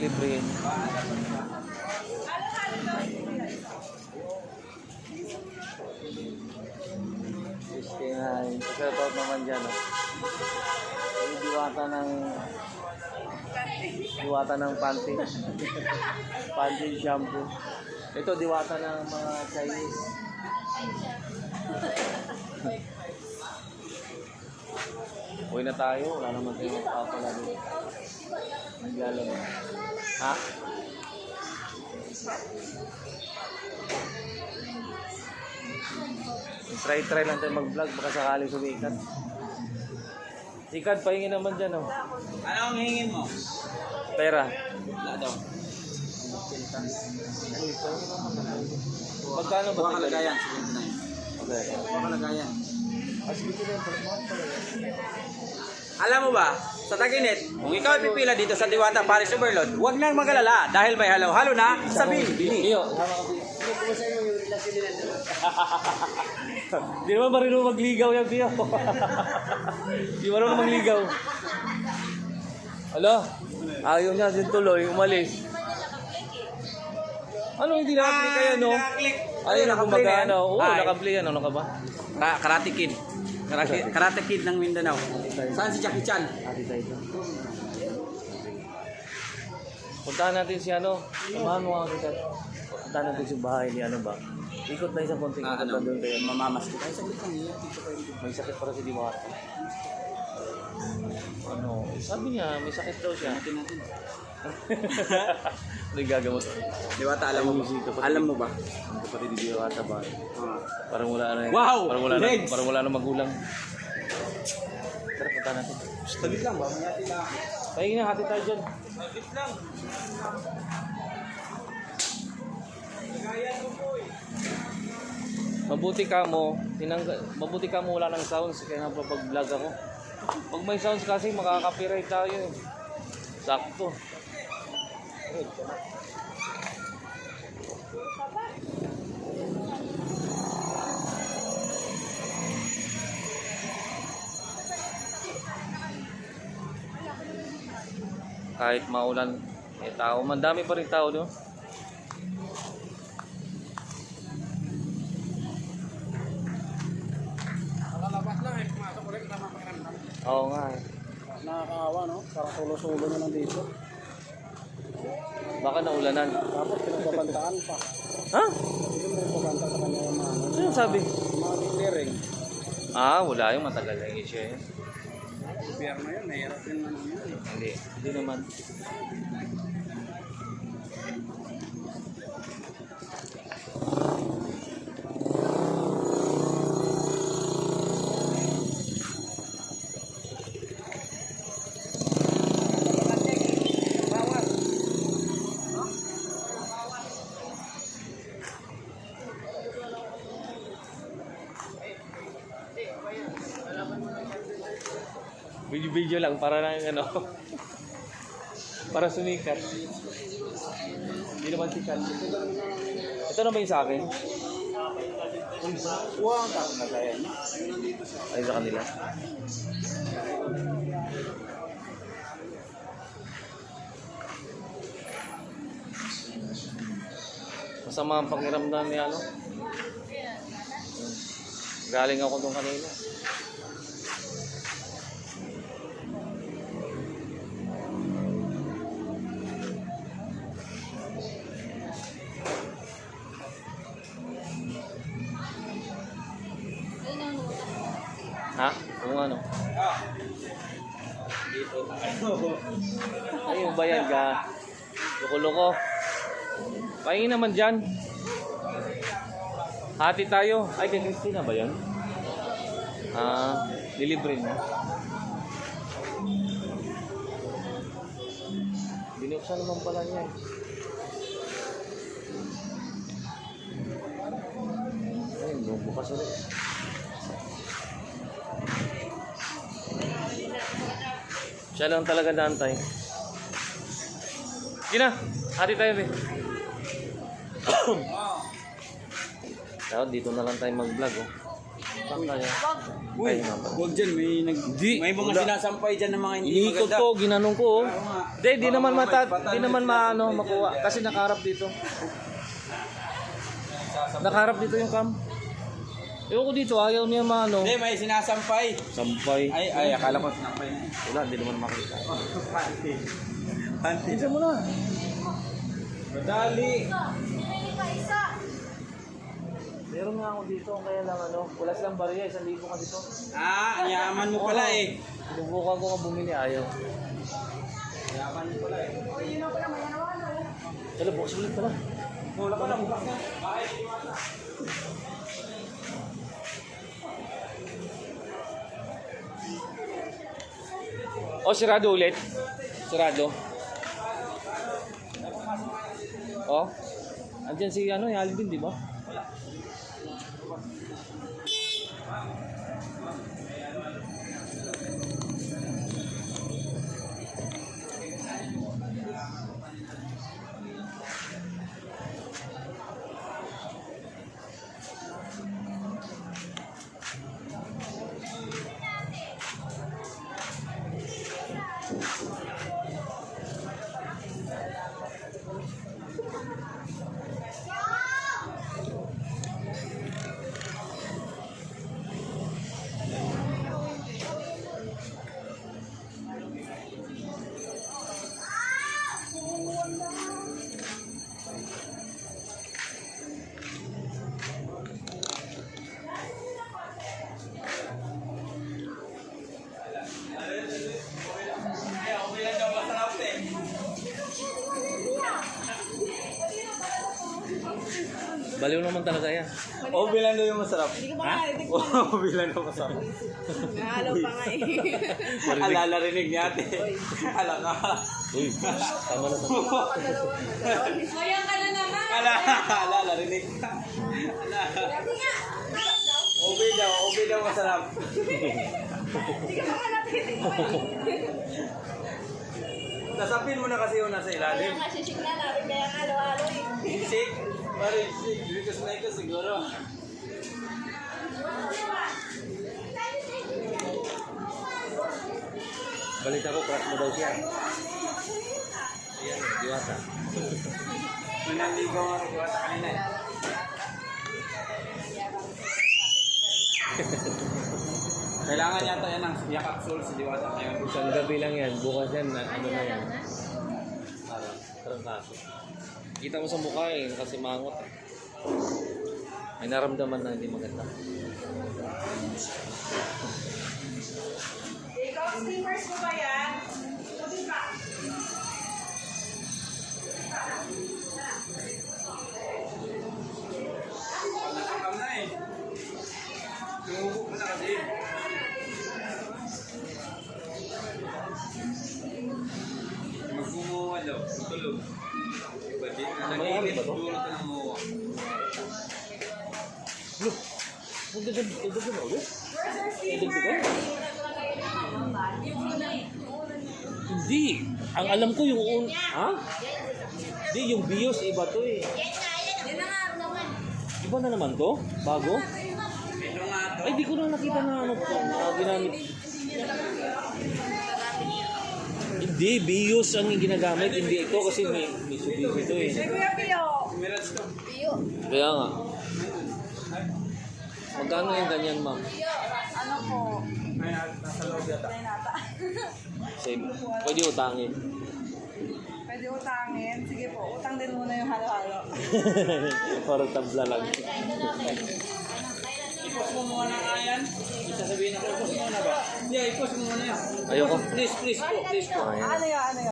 Libre. Sixty-nine. Shout out naman dyan. Oh. Yung diwata ng diwata ng panty. panty shampoo. Ito diwata ng mga Chinese. Uwi na tayo. Wala naman tayo magpapala dito. Naglalaro. Ha? Try-try lang tayo mag-vlog baka sakaling sumikat. Sikat, pahingin naman dyan, oh. Ano ang hingin mo? Pera. Wala daw. Magkano ba? Buka kalagayan. Okay. Buka kalagayan. Alam mo ba, sa Taginit, kung ikaw ay pipila dito sa Diwata Paris Overload, huwag nang magalala dahil may halo-halo na sa Bini. Iyo, sama ko. Di naman marunong magligaw yan, Pio. Di marunong magligaw. Ala, ayaw niya din tuloy, umalis. Ano hindi naka-click kayo, no? Ayaw na gumagana. Oo, naka-play yan. Ano ka ba? Ka Karate Kid. Karate, Karate Kid ng Mindanao. Saan si Jackie Chan? Puntahan natin si ano. Samahan mo ako dito. Puntahan natin si bahay ni ano ba. Ikot na isang konting Ah, ikot ano? doon tayo. Mamamas ko. Ay, saglit lang. Pa yun. May sakit para si Diwata. Ano, sabi niya, may sakit daw siya. Natin natin. ano yung gagamot? Diwata, alam mo ba? Ko. Alam mo ba? Ang kapatid ni Diwata ba? Ah. Parang wala na Wow! Parang wala na, parang wala na magulang. Tara, punta natin. Saglit lang ba? Mayati lang. Pahingi na, hati tayo dyan. Saglit lang. Mabuti ka mo, tinangga, mabuti ka mo wala ng sounds kaya napapag-vlog ako. Pag may sounds kasi makaka-copyright tayo eh. Sakto. Kahit maulan, may tao. Mandami pa rin tao doon. Nakalabas lang eh. Pumasok ulit. Tama pakiramdam. Oo nga eh. Nakakaawa no? Parang tulo-sulo na lang dito. Baka naulanan. Tapos pinagbabantaan pa. Ha? Hindi mo pinagbabantaan sa kanya yung mga ano. Yung sabi? Mga clearing. Ah, wala yung matagal na yung issue yun. Gobyerno yun. Nahirap din ano yun eh. Hindi. Hindi naman. Video-video lang para lang ano. para sumikat. Hindi naman sikat. Ito na ba yung sa akin? Wow, ang tapos na kaya niya. Ay sa kanila. Masama ang pakiramdam ni ano. Galing ako doon kanina. Ano? Ay, yung bayad ka. Loko-loko. Pahingi naman dyan. Hati tayo. Ay, kay Christina ba yan? Ah, nilibre mo. Binuksan naman pala niya. eh. Ay, bukas ulit. Siya lang talaga naantay. Sige na, hati tayo rin. Dapat dito na lang tayo mag-vlog oh. Saan kaya? Uy, Ay, huwag dyan. May, nag, Di, may mga wala. sinasampay dyan ng mga hindi Iniikot maganda. ko, ginanong ko. oh. Hindi, di naman mata, di na naman maano makuha kasi nakaharap dito. Nakaharap dito yung cam. Ewan ko dito, ayaw niya maano. Hindi, may sinasampay. Sampay. Ay, ay, akala ko sinampay na. Wala, hindi naman makita. Panty. Panty. Isa mo na. Madali. Meron nga ako dito, kaya lang ano, wala silang bariya, isang libo ka dito. Ah, yaman mo pala eh. Subukan ko nga bumili, ayaw. Yaman mo pala eh. Tala, bukas ulit pala. Wala pa na, bukas na. O, sirado ulit. Sirado. O. Andyan si ano, yung Alvin, di ba? Baliw naman talaga yan. O, bilan daw yung masarap. Hindi ko makarinig O, bilan daw masarap. Nahalo pa nga eh. Alala rinig ni ate. Ala ka. Uy, tama na tama. Mayang ka na naman. Ala, alala rinig. Ala. Obe daw, obe daw masarap. Hindi ka makarinig. Nasapin mo na kasi yung nasa Kaya ilalim. nga sisig na namin kaya nga halo-halo eh. Sik, pare, sik. Dito sa ito siguro. Balita ko, crush mo daw siya. Ayan, diwata. Manaligaw rin sa kanina eh. Kailangan yata yan ng yakap soul si Diwata ngayon. Isang gabi lang yan, bukas yan, na- ano na yan. Parang, trangkaso. Kita mo sa mukha eh, kasi mangot eh. May naramdaman na hindi maganda. Ikaw, steamers mo ba yan? Sabi pa. Nakakam Nagdagan na ulit? Nagdagan? Hindi! Ang alam ko yung un... Ha? Hindi, yung bios, iba to eh. Iba na naman to? Bago? Ay, di ko na nakita na ano to. na ginamit. Hindi, bios ang ginagamit. Hindi ito kasi may, may subis ito eh. Kuya Pio. Kaya nga. Magkano yung ganyan, ma'am? Ano po? Ay, nasa loob yata. Ay, nata. Same. Pwede utangin. Pwede utangin. Sige po, utang din muna yung halo-halo. Para tabla lang. Ipos mo muna nga yan. Isasabihin ako, ipos mo na ba? Hindi, ipos mo muna yan. Ayoko. Please, please po, please po. Ayan. Ano yun, ano yun?